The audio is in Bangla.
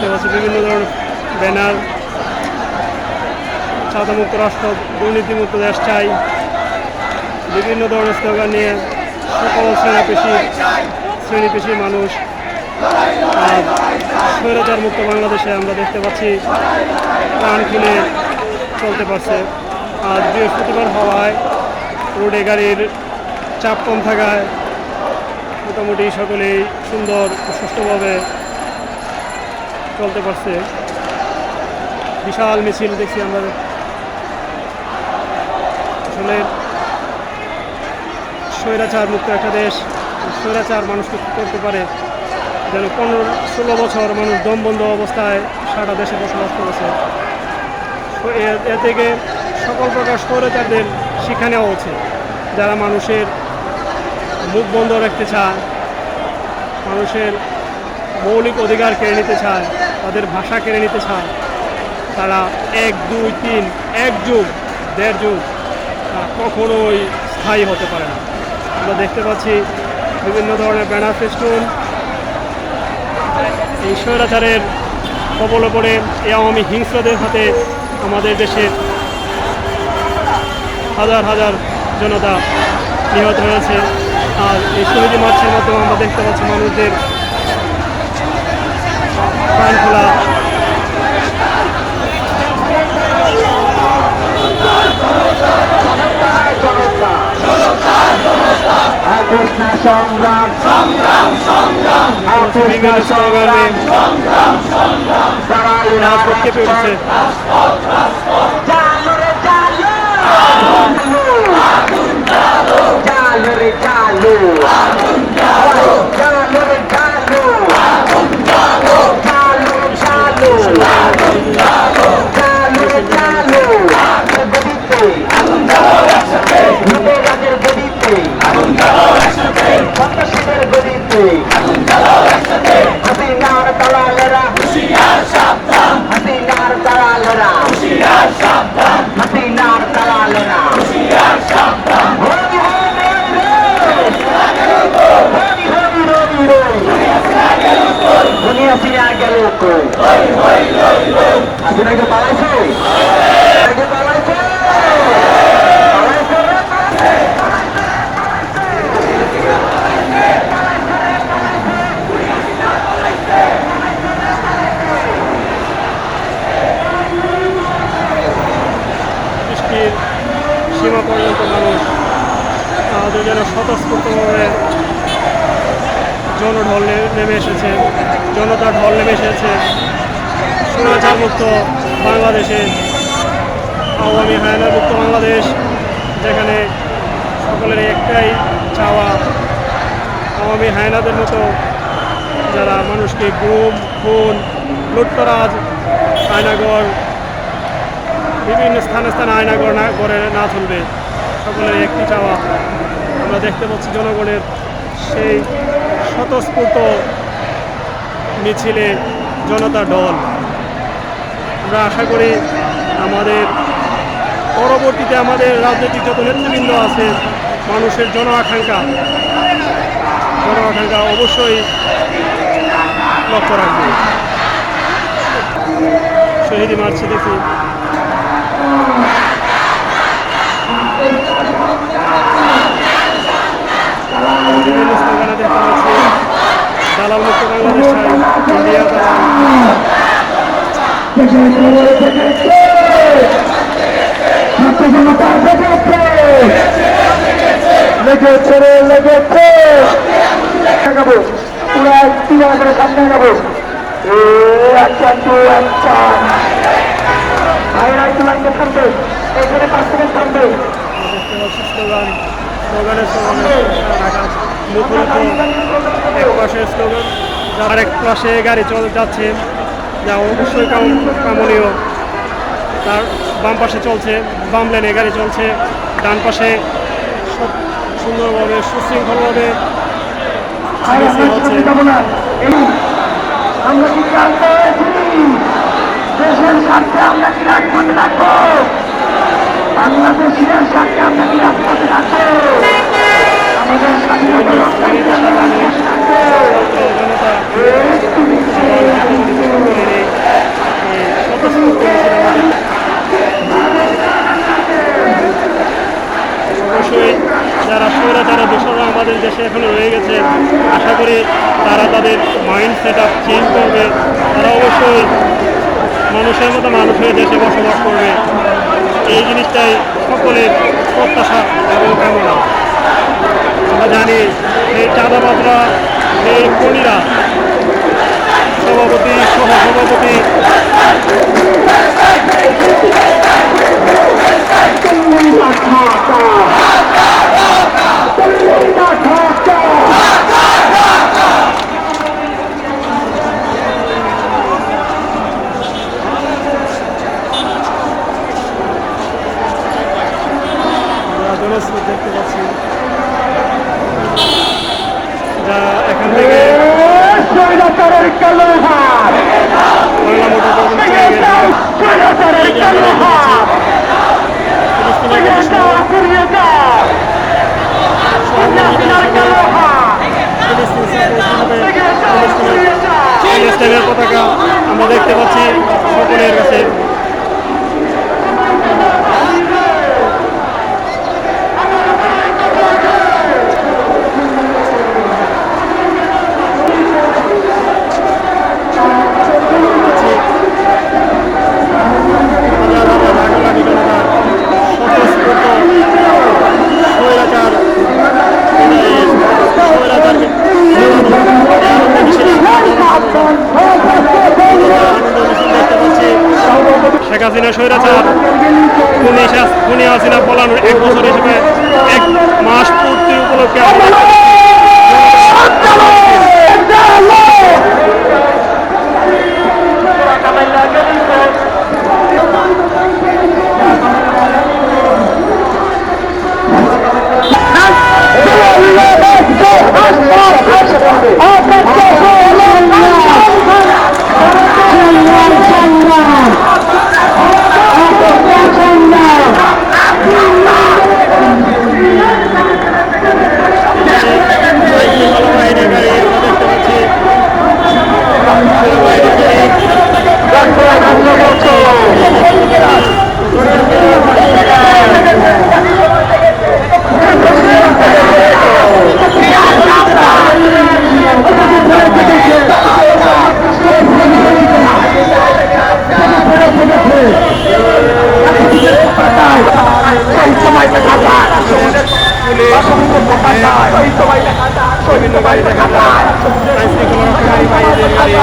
দেখতে পাচ্ছি, বিভিন্ন ধরনের ব্যানার সাদামুক্ত রাষ্ট্র দুর্নীতিমুক্ত দেশ চাই, বিভিন্ন ধরনের স্লোগান নিয়ে সকল শ্রেণি পেশি শ্রেণি পেশি মানুষ আর স্বৈরাচার মুক্ত বাংলাদেশে আমরা দেখতে পাচ্ছি, প্রাণ খুলে চলতে পারছে। আর বৃহস্পতিবার হওয়ায় রোডে গাড়ির চাপ কম থাকায় মোটামুটি সকলেই সুন্দর সুষ্ঠুভাবে চলতে পারছে। বিশাল মিছিল দেখছি আমরা। আসলে স্বৈরাচার মুক্ত একটা দেশ, স্বৈরাচার মানুষকে করতে পারে? যেন পনেরো, ষোলো বছর মানুষ দমবন্ধ অবস্থায় সারা দেশে বসবাস করেছে। এ থেকে সকল প্রকার স্বৈরাচারদের শিক্ষা নেওয়া উচিত। যারা মানুষের মুখ বন্ধ রাখতে চায়, মানুষের মৌলিক অধিকার কেড়ে নিতে চায় তাদের ভাষা কেড়ে নিতে চায়, তারা এক, দুই, তিন, এক যুগ, দেড় যুগ, তারা কখনোই স্থায়ী হতে পারে না। আমরা দেখতে পাচ্ছি বিভিন্ন ধরনের ব্যানার ফেস্টুন, এই স্বৈরাচারের কবলে পড়ে এই আওয়ামী হিংস্রদের হাতে আমাদের দেশের হাজার হাজার জনতা নিহত হয়েছে। আর এই শহীদ মার্চের মাধ্যমে আমরা দেখতে পাচ্ছি মানুষদের খোলা সংগ্রাম। সংগ্রাম। বিভিন্ন স্লোগানে রাজপথ কেঁপে উঠছে যেন স্বতঃস্ফূর্তভাবে জনঢল নে- নেমে এসেছে। জনতার ঢল নেমে এসেছে। সুরাচার মুক্ত বাংলাদেশে। আওয়ামী হায়না মুক্ত বাংলাদেশ, যেখানে সকলের একটাই চাওয়া। আওয়ামী হায়নাদের মতো যারা মানুষকে গুম, খুন, লুটতরাজ, আয়নাগর, বিভিন্ন স্থানে স্থানে আয়না করে না করে না চলবে সকলের একটি চাওয়া। আমরা দেখতে পাচ্ছি জনগণের সেই স্বতঃস্ফূর্ত মিছিলে জনতা দল। আমরা আশা করি আমাদের পরবর্তীতে আমাদের রাজনৈতিক যত নেতৃবৃন্দ আছে, মানুষের জন আকাঙ্ক্ষা জন আকাঙ্ক্ষা অবশ্যই লক্ষ্য রাখবে। শহীদি মার্চে দেখি বিভিন্ন স্লোগানে দেখতে পাচ্ছি দালাল মুক্ত বাংলাদেশ ইন্ডিয়া লেগেছে রে লেগেছে লাগাবো পুরো একটি আমাদের সামনে লাগাবো এ আচ্ছা টু আচ্ছা ভাইরা এখানে পাঁচ সেকেন্ড থামবে স্লোগানের স্লোগানে রাখা মুখরিত এক আর এক পাশে গাড়ি চলে যাচ্ছে। যা অবশ্যই কাম- কামনীয়। তার বাম পাশে চলছে, বাম লেনে গাড়ি চলছে। ডান পাশে সুন্দরভাবে, সুশৃঙ্খলভাবে আর আমরা মিছিল হচ্ছে বাংলাদেশের সাথে আপনাকে রাস্তাতে রাখব আমাদের স্বাধীনতা রক্ষাকারীরা দাঁড়িয়ে যারা সৌরা তারা দোষরা আমাদের দেশে এখনও রয়ে গেছে, আশা করি তারা তাদের মাইন্ড সেট আপ চেঞ্জ করবে। তারা অবশ্যই মানুষের মতো মানুষ হয়ে দেশে বসবাস করবে। এই জিনিসটাই সকলের প্রত্যাশা এবং কামনা। আমরা জানি এই চাঁদাবাদরা এই কণিরা সভাপতি সহসভাপতি আমরা দেখতে পাচ্ছি যা এখান থেকে বাংলা মোটর খুনি এক বছর হিসেবে বিভিন্ন গাড়ি দেখা যায় আইন শৃঙ্খলা রক্ষাকারী বাহিনীর গাড়ি